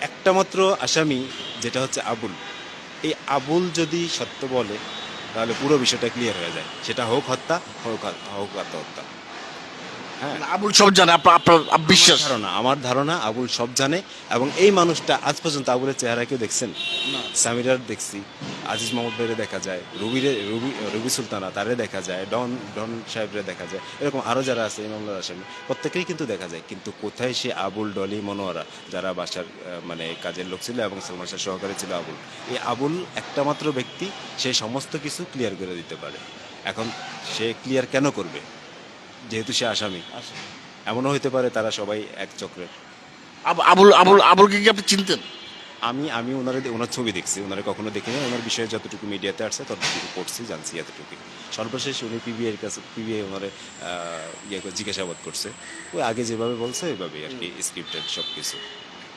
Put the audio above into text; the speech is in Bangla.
একটা মাত্র আসামি, যেটা হচ্ছে আবুল। এই আবুল যদি সত্য বলে, তাহলে পুরো বিষয়টা ক্লিয়ার হয়ে যায়। সেটা হোক হত্যা, হোক হোক আত্মহত্যা। আবুল সব জানে আপনার বিশ্বাস। ধারণা আমার ধারণা আবুল সব জানে এবং এই মানুষটা আজ পর্যন্ত আবুলের চেহারা কেউ দেখছেন সামিরার দেখছি আজিজ মোহাম্মদ ভাইরে দেখা যায় রুবিরে রুবি রবি সুলতানা তারে দেখা যায় ডন ডন সাহেবরে দেখা যায় এরকম আরও যারা আছে এই মামলার আসামি প্রত্যেকেই কিন্তু দেখা যায়। কিন্তু কোথায় সে আবুল ডলি মনোয়ারা যারা বাসার মানে কাজের লোক ছিল এবং সালমান শাহ সহকারী ছিল আবুল এই আবুল একটা মাত্র ব্যক্তি সে সমস্ত কিছু ক্লিয়ার করে দিতে পারে। এখন সে ক্লিয়ার কেন করবে? যেহেতু সে আসামি। এমনও হতে পারে তারা সবাই এক চক্রের। আব- আবুল আবুল আবুলকে কি আপনি চিনতেন? আমি আমি ওনার ওনার ছবি দেখছি ওনারে কখনো দেখিনি। ওনার বিষয়ে যতটুকু মিডিয়াতে আসছে ততটুকু পড়ছি জানছি এতটুকু সর্বশেষ উনি পিবিআই এর কাছে পিবিআই ওনারে ইয়ে জিজ্ঞাসাবাদ করছে। ওই আগে যেভাবে বলছে ওইভাবেই আর কি স্ক্রিপ্টেড সব কিছু